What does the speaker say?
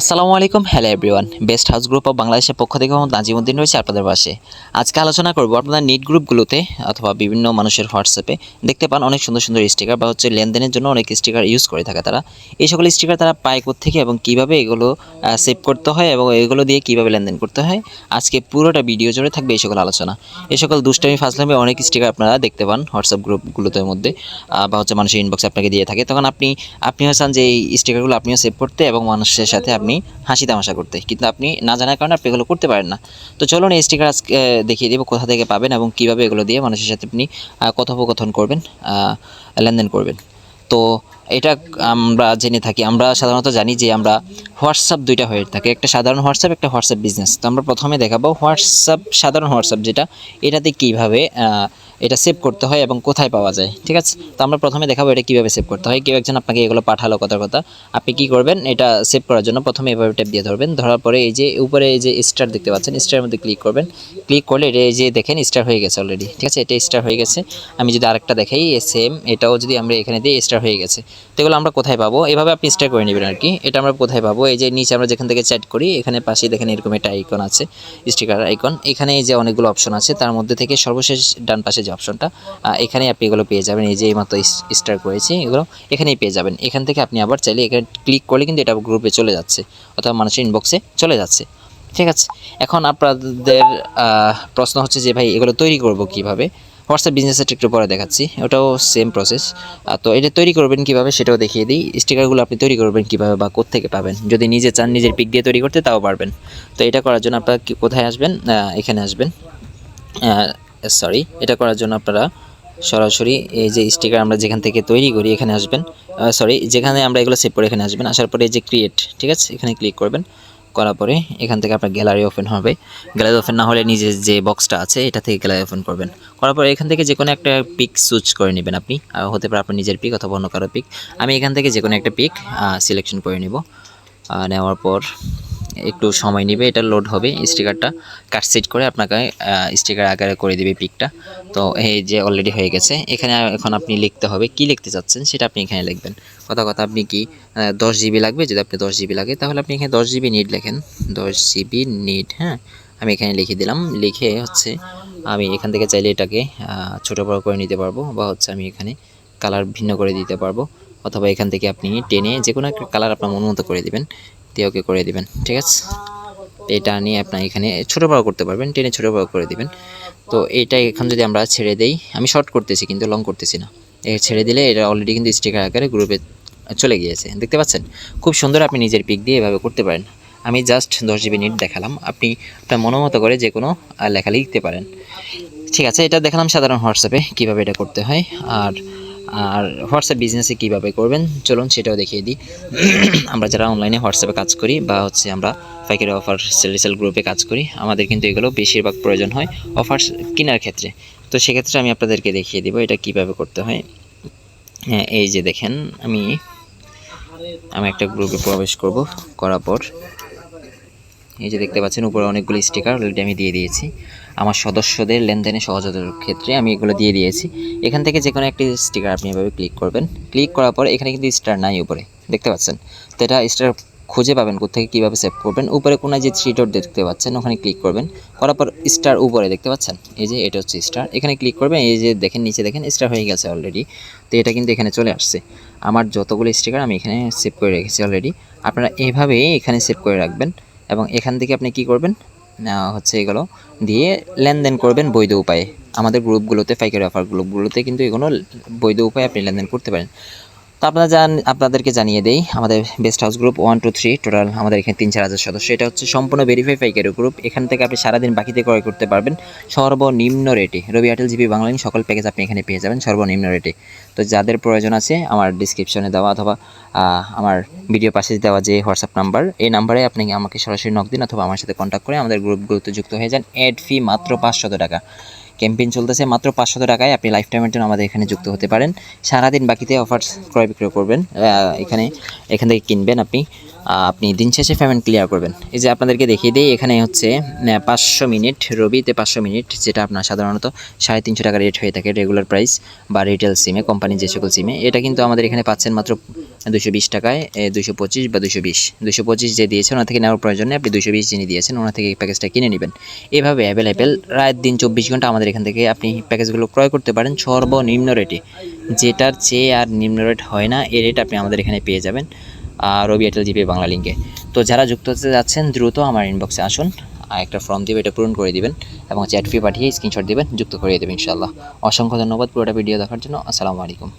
আসসালামু আলাইকুম hello everyone best house group of বাংলাদেশের পক্ষ থেকে মোহাম্মদ নাজিমুদ্দিন রয়েছে আপনাদের পাশে। আজকে আলোচনা করব আপনাদের নিট গ্রুপগুলোতে অথবা বিভিন্ন মানুষের হোয়াটসঅ্যাপে দেখতে পান অনেক সুন্দর সুন্দর স্টিকার বা হচ্ছে লেনদেনের জন্য অনেক স্টিকার ইউজ করে থাকে তারা। এই সকল স্টিকার তারা পায় থেকে এবং কীভাবে এগুলো সেভ করতে হয় এবং এগুলো দিয়ে কীভাবে লেনদেন করতে হয়? আজকে পুরোটা ভিডিও জুড়ে থাকবে এই সকল আলোচনা। এই সকল দুষ্টামি, ফাজলামি অনেক স্টিকার আপনারা দেখতে পান হোয়াটসঅ্যাপ গ্রুপগুলোতে মধ্যে বা হচ্ছে মানুষের ইনবক্সে আপনাকে দিয়ে থাকে। তখন আপনি, আপনিও চান যে এই স্টিকারগুলো আপনিও সেভ করতে এবং মানুষের সাথে আপনি হাসি তামাশা করতে। কিন্তু আপনি না জানার কারণে আপনি এগুলো করতে পারেন না। তো চলুন এই স্টিকার আজকে দেখিয়ে দেবো কোথা থেকে পাবেন এবং কীভাবে এগুলো দিয়ে মানুষের সাথে আপনি কথোপকথন করবেন লেনদেন করবেন। তো এটা আমরা জেনে থাকি। আমরা সাধারণত জানি যে আমরা হোয়াটসঅ্যাপ দুইটা হয়ে থাকে। একটা সাধারণ হোয়াটসঅ্যাপ, একটা হোয়াটসঅ্যাপ বিজনেস। তো আমরা প্রথমে দেখাবো হোয়াটসঅ্যাপ, সাধারণ হোয়াটসঅ্যাপ যেটা, এটাতে কীভাবে এটা সেভ করতে হয় এবং কোথায় পাওয়া যায়, ঠিক আছে? তো আমরা প্রথমে দেখাবো এটা কীভাবে সেভ করতে হয়। কেউ একজন আপনাকে এগুলো পাঠালো কথার কথা। আপনি কি করবেন? এটা সেভ করার জন্য প্রথমে এভাবে ট্যাপ দিয়ে ধরবেন। ধরার পরে এই যে, উপরে এই যে স্টার দেখতে পাচ্ছেন স্টারের মধ্যে ক্লিক করবেন। ক্লিক করলে এটা এই যে দেখেন স্টার হয়ে গেছে অলরেডি ঠিক আছে? এটা স্টার হয়ে গেছে। আমি যদি আরেকটা দেখাই সেম এটাও যদি আমরা এখানে দিই স্টার হয়ে গেছে। তো এগুলো আমরা কোথায় পাবো? এভাবে আপনি স্টার করে নেবেন আর কি এটা আমরা কোথায় পাবো? এই যে নিচে আমরা যেখান থেকে চ্যাট করি, এখানে পাশে দেখেন এরকম একটা আইকন আছে স্টিকার আইকন এখানে যে অনেকগুলো অপশন আছে, তার মধ্যে থেকে সর্বশেষ ডান পাশে যে অপশনটা এখানে আপনি এগুলো পেয়ে যাবেন। এই যে এইমাত্র স্টার করেছি এগুলো, এখানেই পেয়ে যাবেন। এখান থেকে আপনি আবার চাইলে এখানে ক্লিক করলে কিন্তু এটা গ্রুপে চলে যাচ্ছে, অথবা মানুষের ইনবক্সে চলে যাচ্ছে। ঠিক আছে? এখন আপনাদের প্রশ্ন হচ্ছে যে ভাই এগুলো তৈরি করব কীভাবে? হোয়াটসঅ্যাপ বিজনেসের একটু পরে দেখাচ্ছি। ওটাও সেম প্রসেস তো এটা তৈরি করবেন কীভাবে সেটাও দেখিয়ে দিই। স্টিকারগুলো আপনি তৈরি করবেন কীভাবে বা কোত্থেকে পাবেন। যদি নিজে চান নিজের পিক দিয়ে তৈরি করতে, তাও পারবেন। তো এটা করার জন্য আপনারা কোথায় আসবেন? এখানে আসবেন। সরি এটা করার জন্য আপনারা সরাসরি এই যে স্টিকার আমরা যেখান থেকে তৈরি করি, এখানে আসবেন। সরি যেখানে আমরা এগুলো সেভ করে এখানে আসবেন। আসার পরে এই যে ক্রিয়েট ঠিক আছে? এখানে ক্লিক করবেন। করার পরে এখান থেকে আপনার গ্যালারি ওপেন হবে। গ্যালারি ওপেন না হলে নিজের যে বক্সটা আছে, এটা থেকে গ্যালারি ওপেন করবেন। করার পরে এখান থেকে যে কোনো একটা পিক সুইচ করে নেবেন আপনি। হতে পারে আপনার নিজের পিক অথবা অন্য কারও পিক আমি এখান থেকে যে কোনো একটা পিক সিলেকশন করে নেব। নেওয়ার পর একটু সময় নেবে, এটা লোড হবে স্টিকারটা কাটসিট করে আপনাকে স্টিকার আকারে করে দেবে পিকটা তো এই যে অলরেডি হয়ে গেছে, এখানে এখন আপনি লিখতে হবে কি লিখতে চাচ্ছেন সেটা আপনি এখানে লিখবেন। কথা কথা, আপনি কি দশ জিবি লাগবে? যদি আপনি দশ জিবি লাগে, তাহলে আপনি এখানে দশ জিবি নিট লেখেন। দশ জিবি নিট হ্যাঁ? আমি এখানে লিখে দিলাম। লিখে হচ্ছে, আমি এখান থেকে চাইলে এটাকে ছোটো বড়ো করে নিতে পারব বা হচ্ছে আমি এখানে কালার ভিন্ন করে দিতে পারব। অথবা এখান থেকে আপনি টেনে যে কোনো একটা কালার আপনার মন মতো করে দিবেন। দিয়ে ওকে করে দিবেন, ঠিক আছে? এটা নিয়ে আপনার এখানে ছোটো বড়ো করতে পারবেন, টেনে ছোটো বড়ো করে দিবেন। তো এটা এখন যদি আমরা ছেড়ে দেই, আমি শর্ট করতেছি কিন্তু লং করতেছি না। ছেড়ে দিলে এটা অলরেডি কিন্তু স্টিকার আকারে গ্রুপে চলে গিয়েছে, দেখতে পাচ্ছেন? খুব সুন্দর আপনি নিজের পিক দিয়ে এভাবে করতে পারেন। আমি জাস্ট দশ জিবি নেট দেখালাম, আপনি আপনার মনোমতো করে যে কোনো লেখা লিখতে পারেন। ঠিক আছে, এটা দেখালাম সাধারণ হোয়াটসঅ্যাপে কীভাবে এটা করতে হয়, আর আর হোয়াটসঅ্যাপ বিজনেসে কীভাবে করবেন, চলুন সেটাও দেখিয়ে দিই। আমরা যারা অনলাইনে হোয়াটসঅ্যাপে কাজ করি বা হচ্ছে আমরা পাইকারি অফার সেল গ্রুপে কাজ করি, আমাদের কিন্তু এগুলো বেশিরভাগ প্রয়োজন হয় অফার কেনার ক্ষেত্রে। তো সেক্ষেত্রে আমি আপনাদেরকে দেখিয়ে দিব এটা কীভাবে করতে হয়। হ্যাঁ এই যে দেখেন, আমি আমি একটা গ্রুপে প্রবেশ করব, করার পর। এই যে দেখতে পাচ্ছেন, উপরে অনেকগুলো স্টিকার অলরেডি আমি দিয়ে দিয়েছি। আমার সদস্যদের লেনদেনে সহজতার ক্ষেত্রে আমি এগুলো দিয়ে দিয়েছি। এখান থেকে যে কোনো একটি স্টিকার আপনি এভাবে ক্লিক করবেন। ক্লিক করার পর এখানে কিন্তু স্টার নাই উপরে। দেখতে পাচ্ছেন? তো এটা স্টার খুঁজে পাবেন কোথেকে কীভাবে সেভ করবেন। উপরে কোনো যে থ্রি ডট দেখতে পাচ্ছেন, ওখানে ক্লিক করবেন। করার পর স্টার উপরে দেখতে পাচ্ছেন? এই যে এটা হচ্ছে স্টার এখানে ক্লিক করবেন, এই যে দেখেন, নিচে দেখেন স্টার হয়ে গেছে অলরেডি তো এটা কিন্তু এখানে চলে আসছে। আমার যতগুলো স্টিকার আমি এখানে সেভ করে রেখেছি অলরেডি আপনারা এভাবেই এখানে সেভ করে রাখবেন এবং এখান থেকে আপনি কি করবেন? হচ্ছে এগুলো। দিয়ে লেনদেন করবেন বৈধ উপায়ে। আমাদের গ্রুপগুলোতে পাইকারি অফার গ্রুপগুলোতে কিন্তু এগুলো বৈধ উপায়ে আপনি লেনদেন করতে পারেন। তো আপনারা জান, আপনাদেরকে জানিয়ে দেই, আমাদের best house group one two three total আমাদের এখানে তিন, চার হাজার সদস্য। এটা হচ্ছে সম্পূর্ণ ভেরিফাই পাইকারি গ্রুপ এখান থেকে আপনি সারাদিন বাকিতে ক্রয় করতে পারবেন। সর্বনিম্ন রেটে রবি এয়ারটেল জিবি বাংলালিন সকল প্যাকেজ আপনি এখানে পেয়ে যাবেন সর্বনিম্ন রেটে তো যাদের প্রয়োজন আছে, আমার ডিসক্রিপশনে দেওয়া অথবা আমার ভিডিও পাশে দেওয়া যে হোয়াটসঅ্যাপ নাম্বার এই নাম্বারে আপনি আমাকে সরাসরি নক দিন অথবা আমার সাথে কন্ট্যাক্ট করে আমাদের গ্রুপগুলোতে যুক্ত হয়ে যান। এড ফি মাত্র পাঁচশত টাকা। ক্যাম্পেইন চলতেছে। মাত্র পাঁচশত টাকায় আপনি লাইফ টাইমের জন্য আমাদের এখানে যুক্ত হতে পারেন। সারাদিন বাকিতে অফার ক্রয় বিক্রয় করবেন এখানে, এখান থেকে কিনবেন আপনি। আপনি দিন শেষে পেমেন্ট ক্লিয়ার করবেন। এই যে আপনাদেরকে দেখিয়ে দিই, এখানে হচ্ছে পাঁচশো মিনিট, রবিতে পাঁচশো মিনিট, যেটা আপনার সাধারণত সাড়ে তিনশো টাকা রেট হয়ে থাকে রেগুলার প্রাইস বা রিটেল সিমে কোম্পানির যে সকল সিমে এটা কিন্তু আমাদের এখানে পাচ্ছেন মাত্র দুশো বিশ টাকায় দুশো পঁচিশ বা দুশো বিশ। দুশো পঁচিশ যে দিয়েছেন ওনা থেকে নেওয়ার প্রয়োজনে আপনি দুশো বিশ যিনি দিয়েছেন ওনা থেকে এই প্যাকেজটা কিনে নেবেন। এভাবে অ্যাভেলেবেল রাত দিন চব্বিশ ঘণ্টা আমাদের এখান থেকে আপনি প্যাকেজগুলো ক্রয় করতে পারেন। সর্বনিম্ন রেটে যেটার চেয়ে আর নিম্ন রেট হয় না, এ রেট আপনি আমাদের এখানে পেয়ে যাবেন। আর রবি এয়ারটেল জিপি বাংলা লিঙ্কে তো যারা যুক্ত হতে যাচ্ছেন, দ্রুত আমার ইনবক্সে আসুন। আর একটা ফর্ম দিবে, এটা পূরণ করে দিবেন। এবং চ্যাট ফি পাঠিয়ে স্ক্রিনশট দিবেন, যুক্ত করিয়ে দেবেন, ইনশাআল্লাহ। অসংখ্য ধন্যবাদ পুরোটা ভিডিও দেখার জন্য। আসসালামু আলাইকুম।